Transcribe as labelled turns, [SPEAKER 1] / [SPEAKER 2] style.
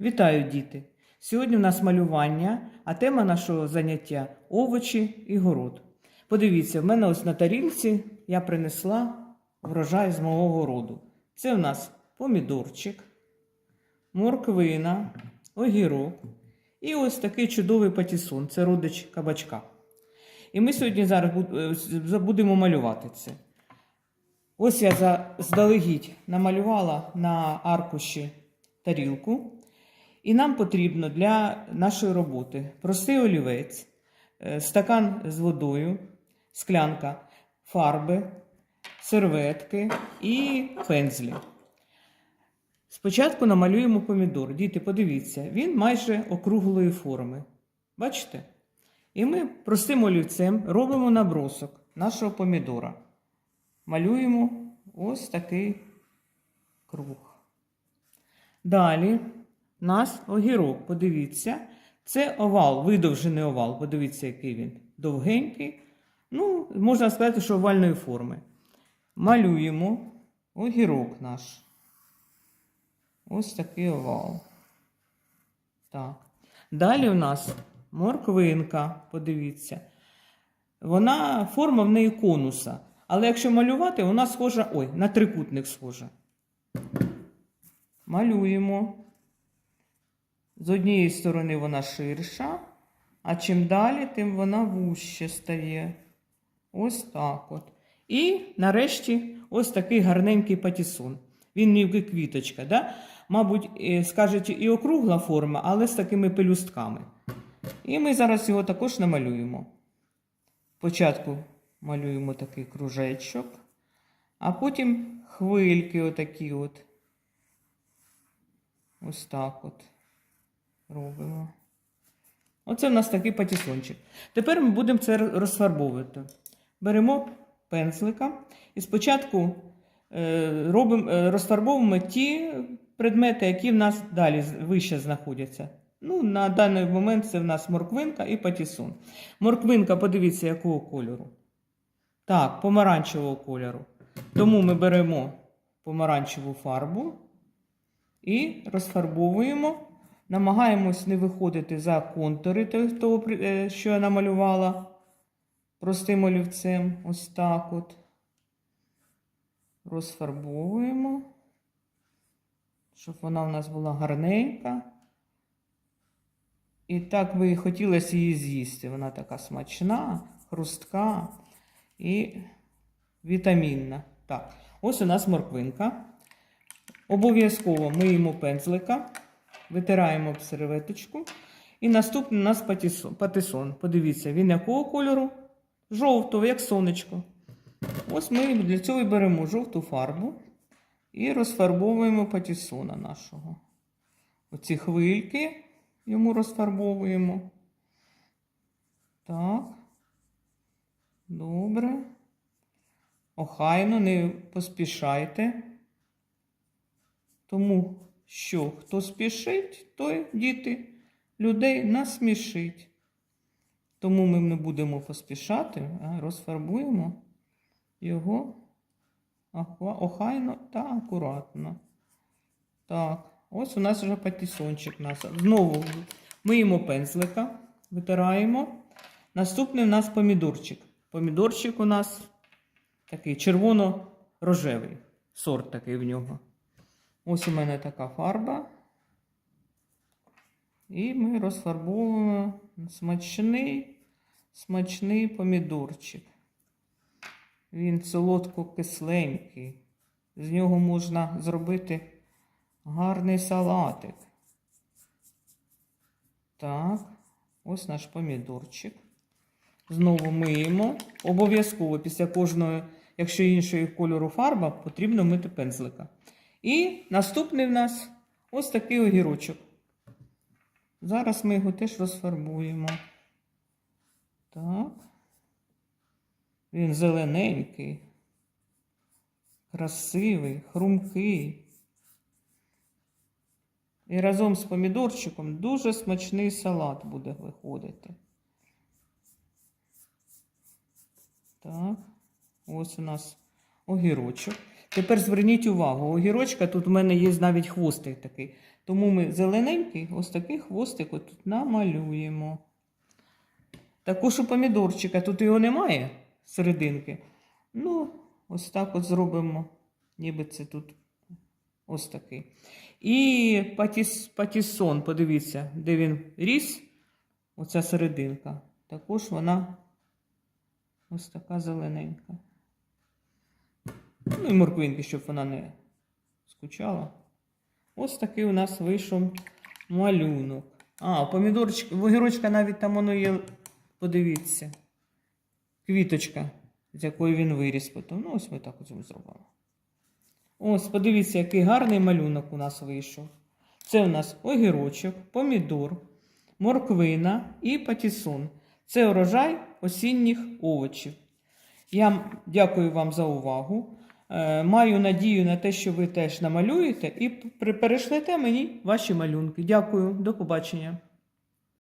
[SPEAKER 1] Вітаю, діти! Сьогодні у нас малювання, а тема нашого заняття овочі і город. Подивіться, в мене ось на тарілці я принесла врожай з мого городу. Це у нас помідорчик, морквина, огірок і ось такий чудовий патісон це родич кабачка. І ми сьогодні зараз е, будемо малювати це. Ось я заздалегідь намалювала на аркуші тарілку. І нам потрібно для нашої роботи простий олівець, е, стакан з водою, склянка фарби, серветки і пензлі. Спочатку намалюємо помідор. Діти, подивіться, він майже округлої форми. Бачите? І ми простим олівцем робимо набросок нашого помідора. Малюємо ось такий круг. Далі нас огірок, подивіться, це овал, видовжений овал. Подивіться, який він довгенький. Ну, можна сказати, що овальної форми. Малюємо огірок наш. Ось такий овал. Так. Далі у нас морквинка, подивіться. Вона форма в неї конуса. Але якщо малювати, вона схожа. Ой, на трикутник схожа. Малюємо. З однієї сторони вона ширша, а чим далі, тим вона вужче стає. Ось так от. І нарешті ось такий гарненький патісон. Він ніби квіточка. Да? Мабуть, е, скажуть, і округла форма, але з такими пелюстками. І ми зараз його також намалюємо. Спочатку малюємо такий кружечок, а потім хвильки отакі от. Ось так от робимо. Оце в нас такий патісончик. Тепер ми будемо це розфарбовувати. Беремо пензлика і спочатку е, е, розфарбовуємо ті предмети, які в нас далі вище знаходяться. Ну, на даний момент це в нас морквинка і патісон. Морквинка, подивіться, якого кольору. Так, помаранчевого кольору. Тому ми беремо помаранчеву фарбу і розфарбовуємо. Намагаємось не виходити за контури того, е, що я намалювала простим олівцем. Ось так от. Розфарбовуємо, щоб вона у нас була гарненька. І так би і хотілося її з'їсти. Вона така смачна, хрустка і вітамінна. Так, ось у нас морквинка. Обов'язково миємо пензлика, витираємо об серветочку. І наступний у нас патисон. Подивіться, він якого кольору? Жовтого, як сонечко. Ось ми для цього і беремо жовту фарбу і розфарбовуємо патісона нашого. Оці хвильки йому розфарбовуємо. Так. Добре. Охайно, не поспішайте. Тому що хто спішить, той діти людей насмішить. Тому ми не будемо поспішати, а розфарбуємо його охайно та акуратно. Так, ось у нас вже патісончик. Нас. Знову миємо пензлика, витираємо. Наступний у нас помідорчик. Помідорчик у нас такий червоно-рожевий. Сорт такий в нього. Ось у мене така фарба. І ми розфарбовуємо смачний, смачний помідорчик. Він солодко-кисленький. З нього можна зробити гарний салатик. Так, ось наш помідорчик. Знову миємо. Обов'язково після кожної, якщо іншої кольору фарба, потрібно мити пензлика. І наступний в нас ось такий огірочок. Зараз ми його теж розфарбуємо. Так. Він зелененький, красивий, хрумкий. І разом з помідорчиком дуже смачний салат буде виходити. Так, ось у нас огірочок. Тепер зверніть увагу, огірочка тут у мене є навіть хвостик такий. Тому ми зелененький, ось такий хвостик тут намалюємо. Також у помідорчика тут його немає серединки. Ну, ось так от зробимо, ніби це тут ось такий. І патіс, патісон, подивіться, де він ріс, оця серединка. Також вона ось така зелененька. Ну і морквинки, щоб вона не скучала. Ось такий у нас вийшов малюнок. А, помідорчик, в огірочка навіть там воно є, подивіться. Квіточка, з якої він виріс потім. Ну, ось ми так ось зробимо. Ось, подивіться, який гарний малюнок у нас вийшов. Це у нас огірочок, помідор, морквина і патісон. Це урожай осінніх овочів. Я дякую вам за увагу. Е, Маю надію на те, що ви теж намалюєте і перешлете мені ваші малюнки. Дякую, до побачення.